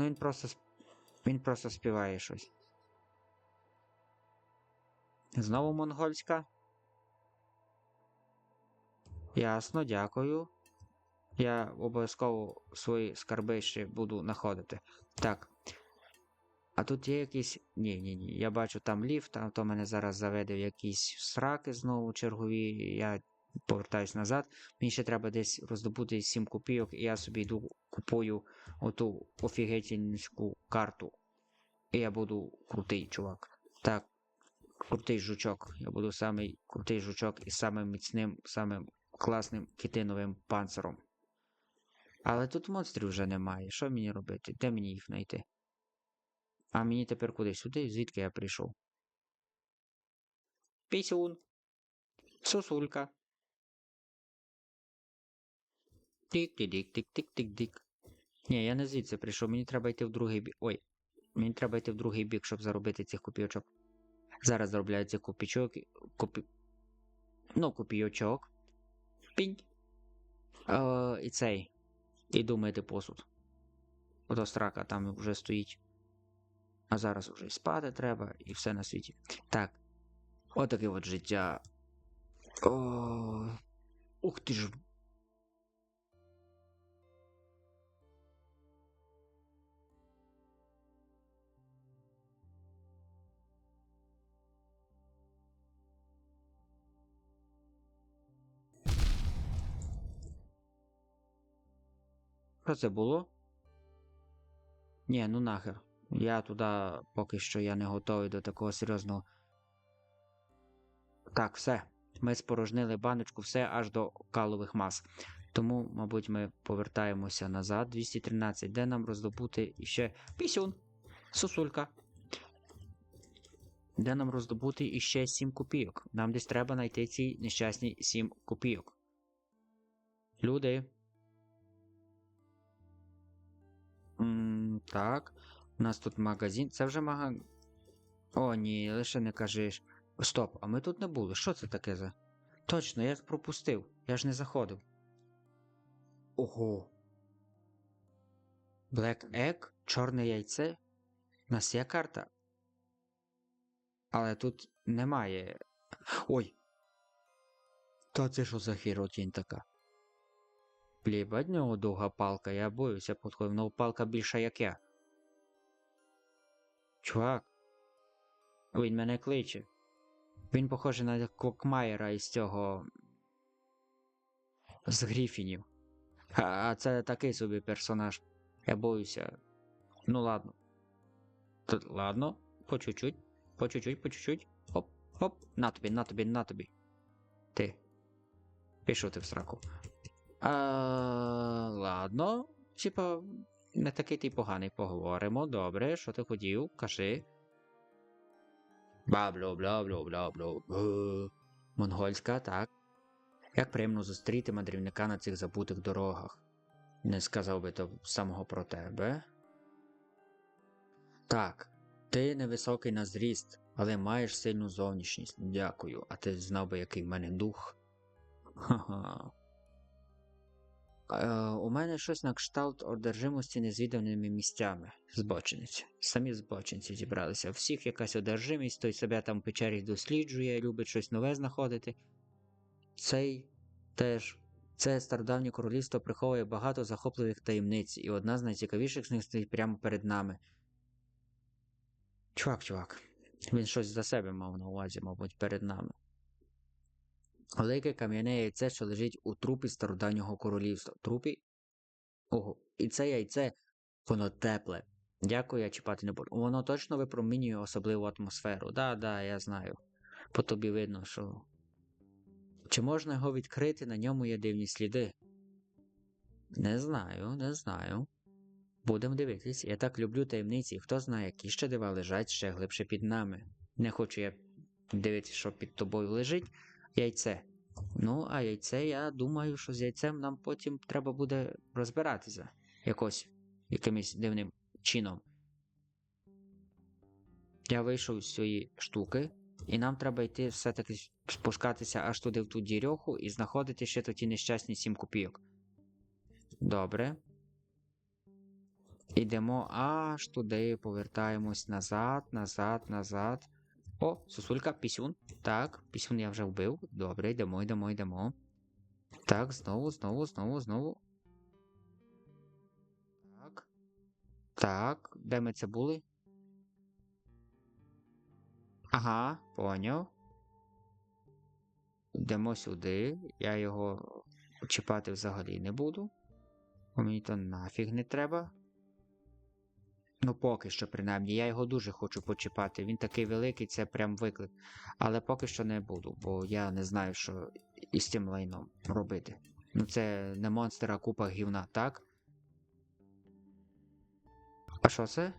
Ну він просто він просто співає щось. Знову монгольська. Ясно, дякую. Я обов'язково свої скарби ще буду знаходити. Так. А тут є якісь. Ні, ні, ні. Я бачу там ліфт, а то мене зараз заведе якісь сраки знову чергові. Я повертаюсь назад. Мені ще треба десь роздобути 7 копійок, і я собі йду купую оту офігетельську карту. І я буду крутий чувак. Так, крутий жучок. Я буду самий крутий жучок із самим міцним, самим класним китиновим панциром. Але тут монстрів вже немає. Що мені робити? Де мені їх знайти? А мені тепер куди? Сюди? Звідки я прийшов? Пісюн. Сосулька. Тик-тик-тик-тик-тик-тик. Ні, я не звідси прийшов, мені треба йти в другий бік. Ой. Мені треба йти в другий бік, щоб заробити цих копійочок. Зараз заробляю цих копійочок. Копі... Ну, копійочок. Пінь. Е, і цей. Іду мити посуд. Ото страка там вже стоїть. А зараз вже і спати треба, і все на світі. Так. Отаке от життя. О, ух ти ж. Що це було? Ні, ну нахер. Я туди поки що я не готовий до такого серйозного. Так, все. Ми спорожнили баночку, все аж до калових мас. Тому, мабуть, ми повертаємося назад. 213. Де нам роздобути іще пісюн? Сосулька. Де нам роздобути іще 7 копійок? Нам десь треба знайти ці нещасні 7 копійок. Люди. Так. У нас тут магазин. Це вже магазин. О, ні, лише не кажеш. Стоп, а ми тут не були. Що це таке за? Точно, я пропустив. Я ж не заходив. Ого. Black Egg, чорне яйце. У нас є карта. Але тут немає. Ой. Та це що за хіротінь така? Бліба, в нього довга палка, я боюся підходив, но палка більша як я. Чувак. Він мене кличе. Він похожий на Кокмайера із цього. З Гріфінів. А це такий собі персонаж. Я боюся. Ну ладно. Т- ладно, по чуть-чуть, по чуть-чуть, по чуть-чуть. Оп, оп, на тобі, на тобі, на тобі. Ти. Пішов ти в сраку. А, ладно. Типа, не такий ти поганий поговоримо. Добре, що ти хотів, кажи. Бла-бла, бла-бла, бла-бла. бла. Монгольська, так. Як приємно зустріти мандрівника на цих забутих дорогах. Не сказав би то самого про тебе. Так, ти невисокий на зріст, але маєш сильну зовнішність. Дякую, а ти знав би, який в мене дух. Ха-ха. Е, у мене щось на кшталт одержимості незвіданими місцями. Збочинець. Самі збочинці зібралися. Всіх якась одержимість, той себе там в печері досліджує, любить щось нове знаходити. Цей теж. Це стародавнє королівство приховує багато захопливих таємниць, і одна з найцікавіших з них стоїть прямо перед нами. Чувак, чувак. Він щось за себе мав на увазі, мабуть, перед нами. Велике кам'яне яйце, що лежить у трупі стародавнього королівства. Трупі? Ого, і це яйце, воно тепле. Дякую, я чіпати не буду. Воно точно випромінює особливу атмосферу. Да, да, я знаю. По тобі видно, що. Чи можна його відкрити, на ньому є дивні сліди? Не знаю, не знаю. Будемо дивитись. Я так люблю таємниці, хто знає, які ще дива лежать ще глибше під нами. Не хочу я дивитися, що під тобою лежить. Яйце. Ну, а яйце, я думаю, що з яйцем нам потім треба буде розбиратися якось якимось дивним чином. Я вийшов з цієї штуки, і нам треба йти все-таки спускатися аж туди в ту дірьоху і знаходити ще ті нещасні сім копійок. Добре. Ідемо аж туди, повертаємось назад, назад, назад. О, сосулька, пісюн. Так, пісюн я вже вбив. Добре, йдемо, йдемо, йдемо. Так, знову, знову, знову, знову. Так. Так, де ми це були? Ага, поняв. Йдемо сюди. Я його чіпати взагалі не буду. Бо мені то нафіг не треба. Ну, поки що, принаймні, я його дуже хочу почіпати. Він такий великий, це прям виклик. Але поки що не буду, бо я не знаю, що із цим лайном робити. Ну, це не монстр, а купа гівна, так? А що це?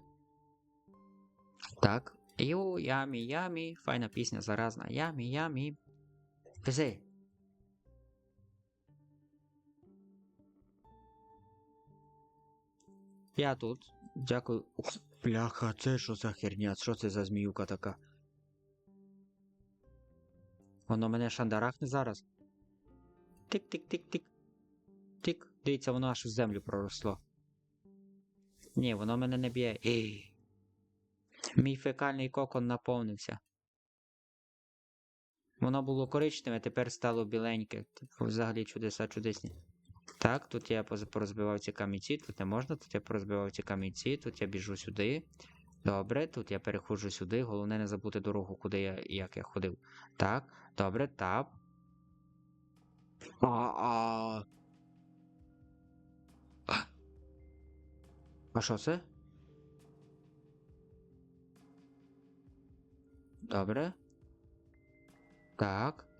Так. Ю, ямі, ямі. Файна пісня заразна. Ямі, ямі. Пизи. Я тут. Дякую. Бляха, це що за херня? Що це за зміюка така? Воно мене шандарахне зараз. Тик-тик-тик-тик. Тик. Дивіться, воно аж в землю проросло. Ні, воно мене не б'є. Ей. Мій фекальний кокон наповнився. Воно було коричневе, тепер стало біленьке. Типу, взагалі чудеса чудесні. Так, тут я порозбивав ці камінці, тут не можна, тут я порозбивав ці камінці, тут я біжу сюди. Добре, тут я переходжу сюди. Головне не забути дорогу, куди я як я ходив. Так, добре, тап. А. А. А що це? Добре. Так.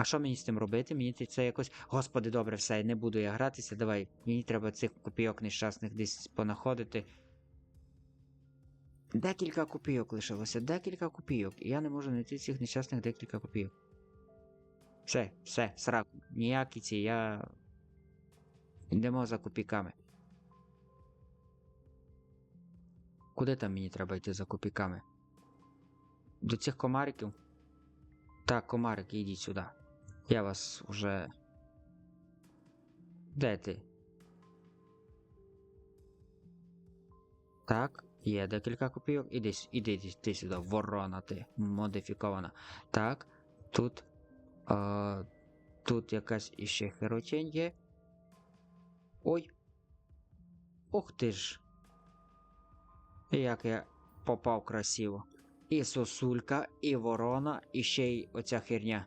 А що мені з цим робити? Мені це- якось. Господи, добре, все, не буду я гратися. Давай. Мені треба цих копійок нещасних десь понаходити. Декілька копійок лишилося, декілька копійок. І я не можу знайти цих нещасних декілька копійок. Все, все, сраку. Ніякі ці, я. Йдемо за копійками. Куди там мені треба йти за копійками? До цих комариків? Так, комарики, йдіть сюди. Я вас уже. Де ти? Так, є декілька копійок. Іди, іди, іди сюди, ворона ти, модифікована. Так, тут. А, тут якась іще херотень є. Ой. Ух ти ж. Як я попав красиво. І сосулька, і ворона, і ще й оця херня.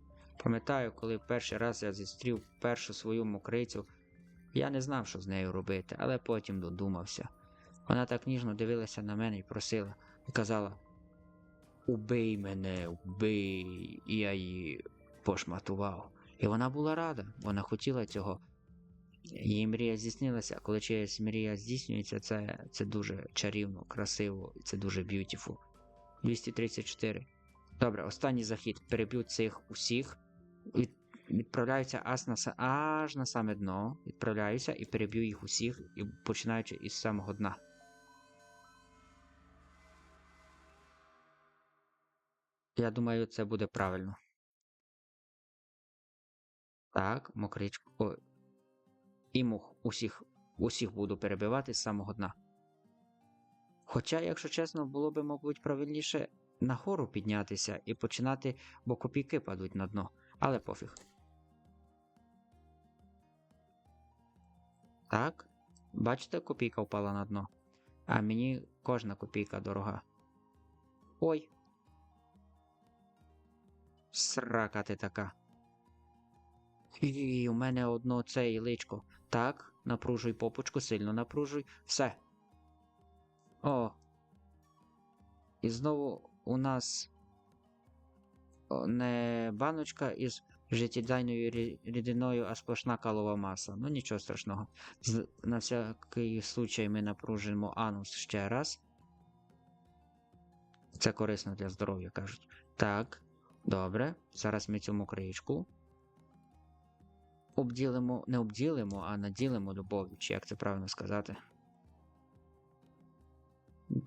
Пам'ятаю, коли перший раз я зустрів першу свою мокрицю, я не знав, що з нею робити, але потім додумався. Вона так ніжно дивилася на мене і просила, і казала: Убий мене, убий. І я її пошматував. І вона була рада, вона хотіла цього. Її мрія здійснилася, а коли чиясь мрія здійснюється, це, це дуже чарівно, красиво, це дуже б'ютіфул. 234. Добре, останній захід. Переб'ю цих усіх. Від, відправляюся аж на, аж на саме дно. Відправляюся і переб'ю їх усіх, і починаючи із самого дна. Я думаю, це буде правильно. Так, мокричку. О. І мух усіх, усіх буду перебивати з самого дна. Хоча, якщо чесно, було би, мабуть, правильніше нагору піднятися і починати, бо копійки падуть на дно, але пофіг. Так, бачите, копійка впала на дно. А мені кожна копійка дорога. Ой. Срака ти така. І у мене одно це личко. Так, напружуй попочку, сильно напружуй. Все. О. І знову у нас не баночка із. життєдайною рідиною, а сплошна калова маса. Ну нічого страшного. На всякий случай ми напружимо анус ще раз. Це корисно для здоров'я, кажуть. Так, добре. Зараз ми цю мокричку обділимо, не обділимо, а наділимо любов'ю, чи як це правильно сказати.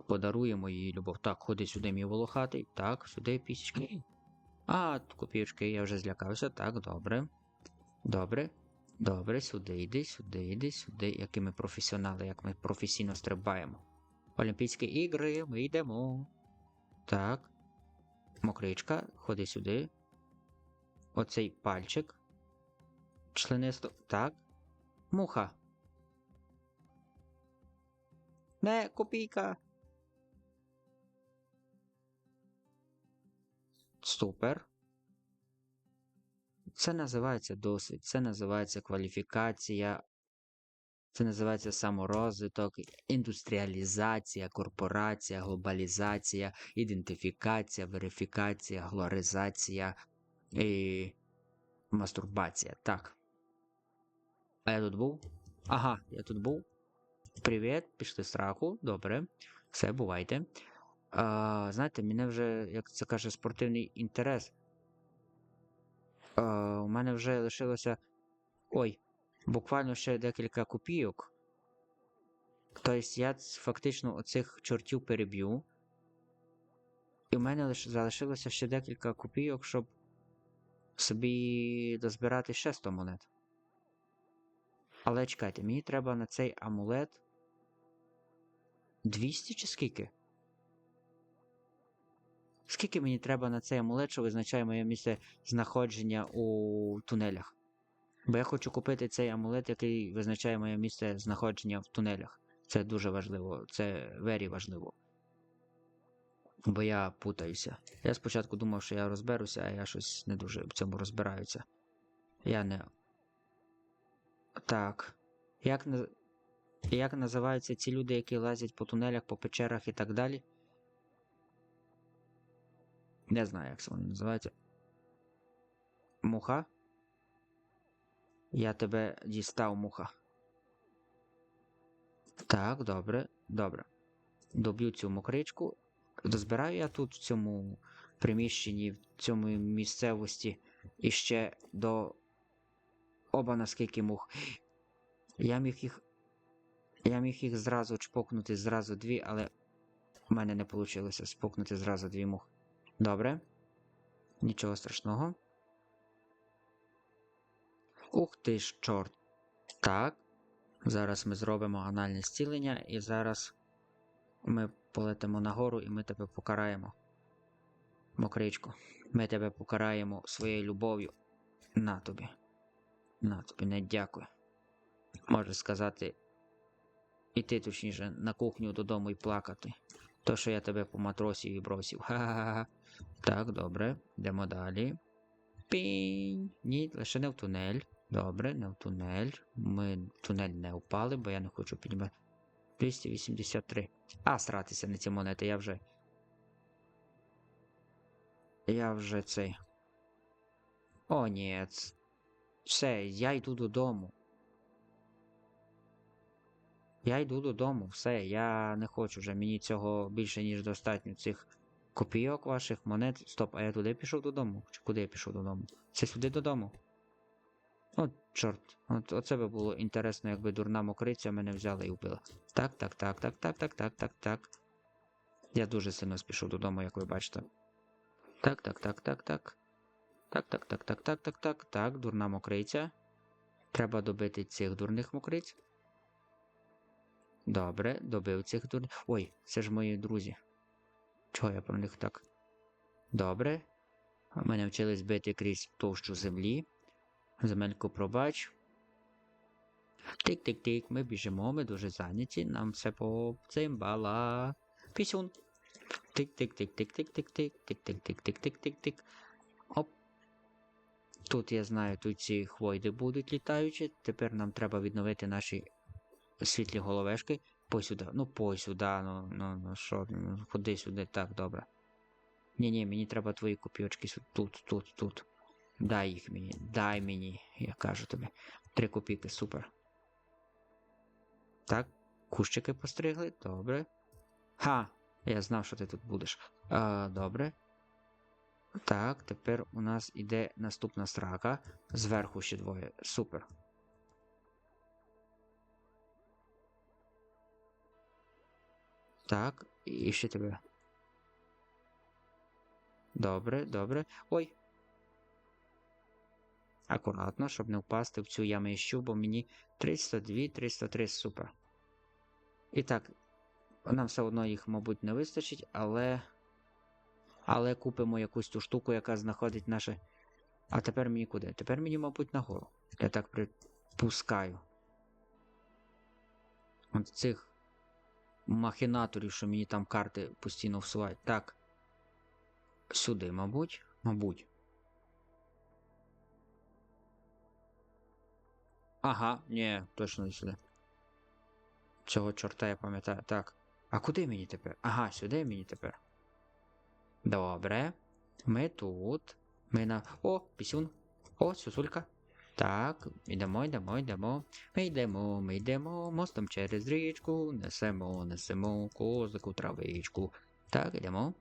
Подаруємо їй любов. Так, ходи сюди, мій волохатий. Так, сюди пісічки. А, копійочки, я вже злякався. Так, добре. Добре. Добре, сюди йди, сюди йди, сюди. Які ми професіонали, як ми професійно стрибаємо. Олімпійські ігри, ми йдемо. Так. Мокричка, ходи сюди. Оцей пальчик. Членисто. Так. Муха. Не, копійка. Супер. Це називається досвід, це називається кваліфікація, це називається саморозвиток, індустріалізація, корпорація, глобалізація, ідентифікація, верифікація, глоризація і мастурбація. Так. А я тут був? Ага, я тут був. Привіт, пішли страху. Добре. Все, бувайте. А, знаєте, мене вже, як це каже, спортивний інтерес. А, у мене вже лишилося. Ой, буквально ще декілька копійок. Тобто я фактично оцих чортів переб'ю. І в мене лише залишилося ще декілька копійок, щоб собі дозбирати ще 100 монет. Але чекайте, мені треба на цей амулет 200 чи скільки? Скільки мені треба на цей амулет, що визначає моє місце знаходження у тунелях? Бо я хочу купити цей амулет, який визначає моє місце знаходження в тунелях. Це дуже важливо, це вері важливо. Бо я путаюся. Я спочатку думав, що я розберуся, а я щось не дуже в цьому розбираюся. Я не. Так. Як. Як називаються ці люди, які лазять по тунелях, по печерах і так далі? Не знаю, як це вони називаються. Муха? Я тебе дістав, муха. Так, добре, добре. Доб'ю цю мокричку. Дозбираю я тут в цьому приміщенні, в цьому місцевості і ще до оба наскільки мух. Я міг їх. Я міг їх зразу чпокнути зразу дві, але в мене не вийшло спокнути зразу дві мух. Добре. Нічого страшного. Ух ти ж, чорт. Так. Зараз ми зробимо анальне зцілення, і зараз ми полетимо нагору і ми тебе покараємо. Мокричко. Ми тебе покараємо своєю любов'ю. На тобі. На тобі, не дякую. Можеш сказати, іти точніше на кухню додому і плакати. То, що я тебе по матросів і бросив. Ха-ха-ха. Так, добре, йдемо далі. Пінь. Ні, лише не в тунель. Добре, не в тунель. Ми в тунель не впали, бо я не хочу піднімати. 283. А, сратися на ці монети, я вже. Я вже цей. О, ні. Все, я йду додому. Я йду додому, все, я не хочу вже, мені цього більше, ніж достатньо цих копійок ваших, монет. Стоп, а я туди пішов додому? Чи куди я пішов додому? Це сюди додому. От, чорт, от, оце би було інтересно, якби дурна мокриця мене взяла і вбила. Так, так, так, так, так, так, так, так, так. Я дуже сильно спішу додому, як ви бачите. Так, так, так, так, так. Так, так, так, так, так, так, так, так, дурна мокриця. Треба добити цих дурних мокриць. Добре, добив цих дурних. Ой, це ж мої друзі. Чого я про них так? Добре. Мене вчились бити крізь товщу землі. Земельку пробач. Тик-тик-тик, ми біжимо, ми дуже зайняті, нам все по цимбала. Пісюн. Тик-тик-тик-тик-тик-тик-тик, тик-тик-тик-тик-тик-тик-тик. Оп. Тут я знаю, тут ці хвойди будуть літаючі. Тепер нам треба відновити наші світлі головешки. Пой сюди. Ну, пой сюди, ну, ну, ну, що, ну, ходи сюди, так, добре. Ні, ні, мені треба твої копійочки тут, тут, тут. Дай їх мені, дай мені, я кажу тобі. Три копійки, супер. Так, кущики постригли, добре. Ха! Я знав, що ти тут будеш. А, добре. Так, тепер у нас іде наступна срака. Зверху ще двоє. Супер. Так, і ще тебе. Добре, добре. Ой. Акуратно, щоб не впасти в цю ямищу, бо мені 302, 303, супер. І так, нам все одно їх, мабуть, не вистачить, але. Але купимо якусь ту штуку, яка знаходить наше. А тепер мені куди? Тепер мені, мабуть, нагору. Я так припускаю. От цих махінаторів, що мені там карти постійно всувають. Так. Сюди, мабуть. Мабуть. Ага, ні, точно не сюди. Цього чорта я пам'ятаю. Так. А куди мені тепер? Ага, сюди мені тепер. Добре. Ми тут. Ми на. О, пісюн. О, сюсулька. Так, йдемо, йдемо, йдемо. Ми йдемо, ми йдемо мостом через річку, несемо, несемо козику травичку. Так, йдемо.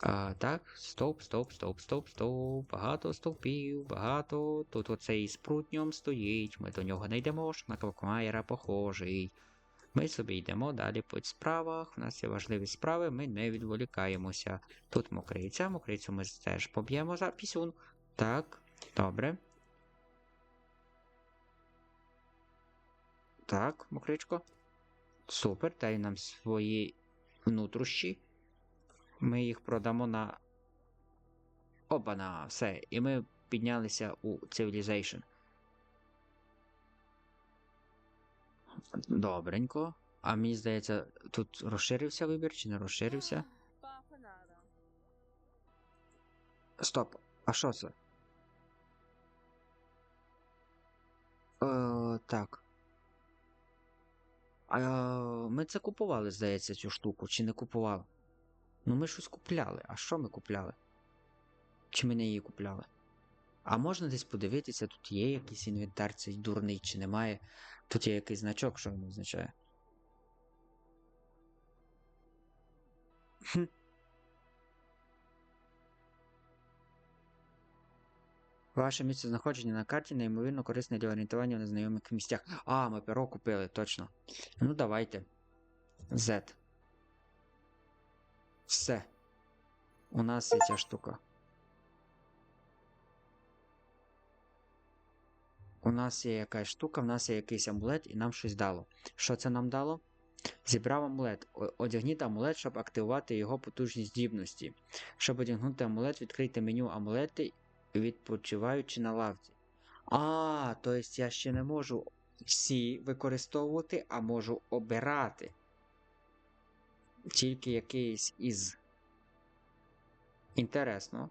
А, Так, стоп, стоп, стоп, стоп, стоп. Багато стовпів, багато. Тут оцей з прутньом стоїть. Ми до нього не йдемо, що на Квакмаєра похожий. Ми собі йдемо далі по справах. У нас є важливі справи, ми не відволікаємося. Тут мокриця, мокрицю ми теж поб'ємо за пісюн. Так, добре. Так, мокричко. Супер, дай нам свої внутрішні. Ми їх продамо на. Обана, все. І ми піднялися у Civilization. Добренько. А мені здається, тут розширився вибір чи не розширився? Стоп, а що це? Е, так. А ми це купували, здається, цю штуку, чи не купували? Ну ми щось купляли. А що ми купляли? Чи ми не її купляли? А можна десь подивитися, тут є якийсь інвентар, цей дурний, чи немає. Тут є якийсь значок, що він означає. Ваше місце знаходження на карті неймовірно корисне для орієнтування в незнайомих місцях. А, ми перо купили, точно. Ну, давайте. Z. Все. У нас є ця штука. У нас є якась штука, в нас є якийсь амулет, і нам щось дало. Що це нам дало? Зібрав амулет. Одягніть амулет, щоб активувати його потужні здібності. Щоб одягнути амулет, відкрийте меню амулети, відпочиваючи на лавці. А, то есть я ще не можу всі використовувати, а можу обирати. Тільки якийсь із. Інтересно.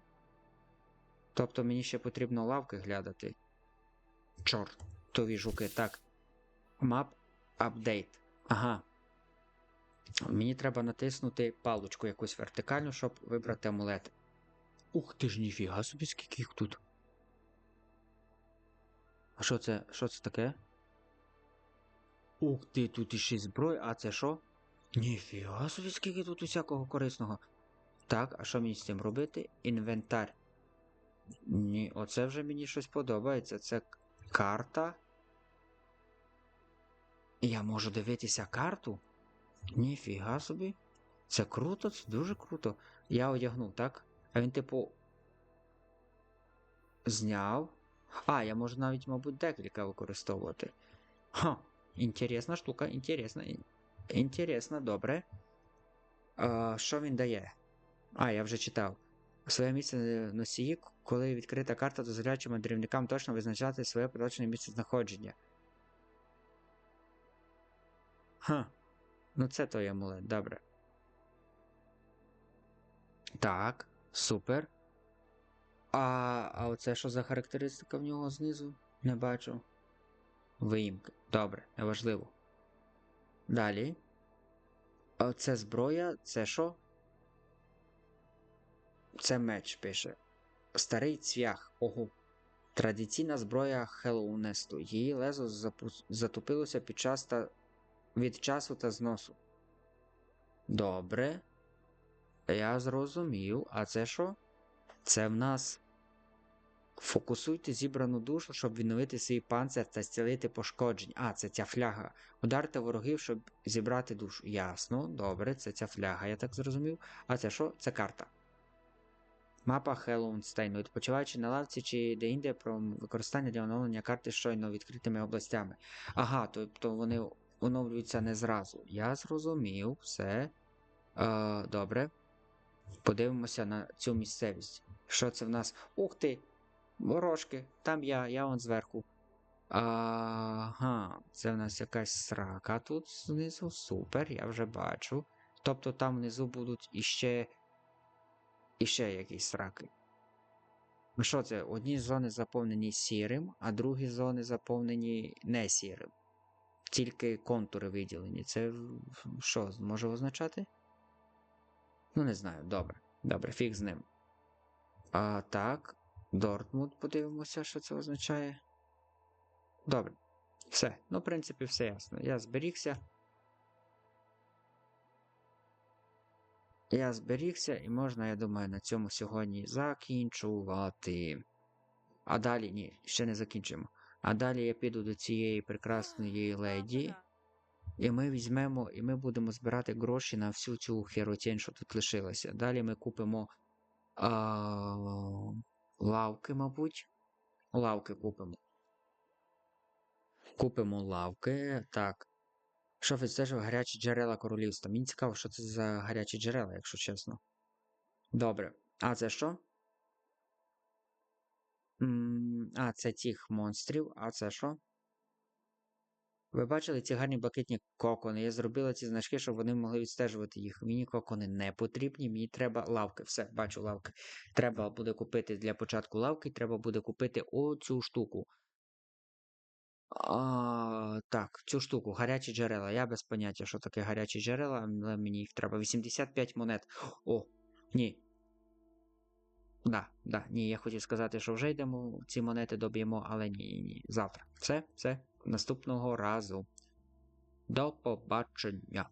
Тобто мені ще потрібно лавки глядати. Чортові жуки. Так. Map update. Ага. Мені треба натиснути паличку якусь вертикальну, щоб вибрати амулет. Ух ти ж ніфіга собі, скільки їх тут. А що це? Що це таке? Ух ти, тут іще зброя, а це що? Ніфіга собі, скільки тут усякого корисного. Так, а що мені з цим робити? Інвентар. Ні, оце вже мені щось подобається. Це карта. Я можу дивитися карту? Ніфіга собі. Це круто, це дуже круто. Я одягнув, так? А він, типу. Зняв. А, я можу навіть, мабуть, декілька використовувати. Ха, інтересна штука, інтересна. ін- Інтересно, добре. А, що він дає? А, я вже читав. Своє місце носії, коли відкрита карта, дозволяючи мандрівникам точно визначати своє поточне місце знаходження. Ха. Ну це той амулет, добре. Так, супер. А, а оце що за характеристика в нього знизу? Не бачу. Виїмки. Добре, неважливо. Далі. А це зброя, це що? Це меч пише. Старий цвях. Ого. Традиційна зброя Хеллоунесту. Її лезо запу- затупилося під час та... від часу та зносу. Добре. Я зрозумів. А це що? Це в нас. Фокусуйте зібрану душу, щоб відновити свій панцир та зцілити пошкоджень. А, це ця фляга. Ударте ворогів, щоб зібрати душу. Ясно, добре, це ця фляга, я так зрозумів. А це що? Це карта. Мапа Хеллоунстейну. Відпочиваючи на лавці чи де-інде про використання для оновлення карти щойно відкритими областями. Ага, тобто вони оновлюються не зразу. Я зрозумів, все. Е, добре. Подивимося на цю місцевість. Що це в нас? Ух ти! Ворожки, там я, я вон зверху. Ага, це в нас якась срака тут знизу. Супер, я вже бачу. Тобто там внизу будуть іще. іще якісь сраки. Що це? Одні зони заповнені сірим, а другі зони заповнені не сірим. Тільки контури виділені. Це що може означати? Ну, не знаю, добре. Добре, фіг з ним. А так, Дортмунд, подивимося, що це означає. Добре. Все. Ну, в принципі, все ясно. Я зберігся. Я зберігся, і можна, я думаю, на цьому сьогодні закінчувати. А далі, ні, ще не закінчимо. А далі я піду до цієї прекрасної леді. І ми візьмемо, і ми будемо збирати гроші на всю цю херотень, що тут лишилася. Далі ми купимо а, лавки, мабуть. Лавки купимо. Купимо лавки. Так. Що відстежив гарячі джерела королівства? Мені цікаво, що це за гарячі джерела, якщо чесно. Добре. А це що? А, це тих монстрів. А це що? Ви бачили ці гарні блакитні кокони. Я зробила ці значки, щоб вони могли відстежувати їх. Мені кокони не потрібні, мені треба лавки. Все, бачу лавки. Треба буде купити для початку лавки, треба буде купити оцю штуку. А, так, цю штуку, гарячі джерела. Я без поняття, що таке гарячі джерела, але мені їх треба. 85 монет. О, ні. Да, да, ні, я хотів сказати, що вже йдемо, ці монети доб'ємо, але ні, ні. Завтра. Все, все, наступного разу. До побачення.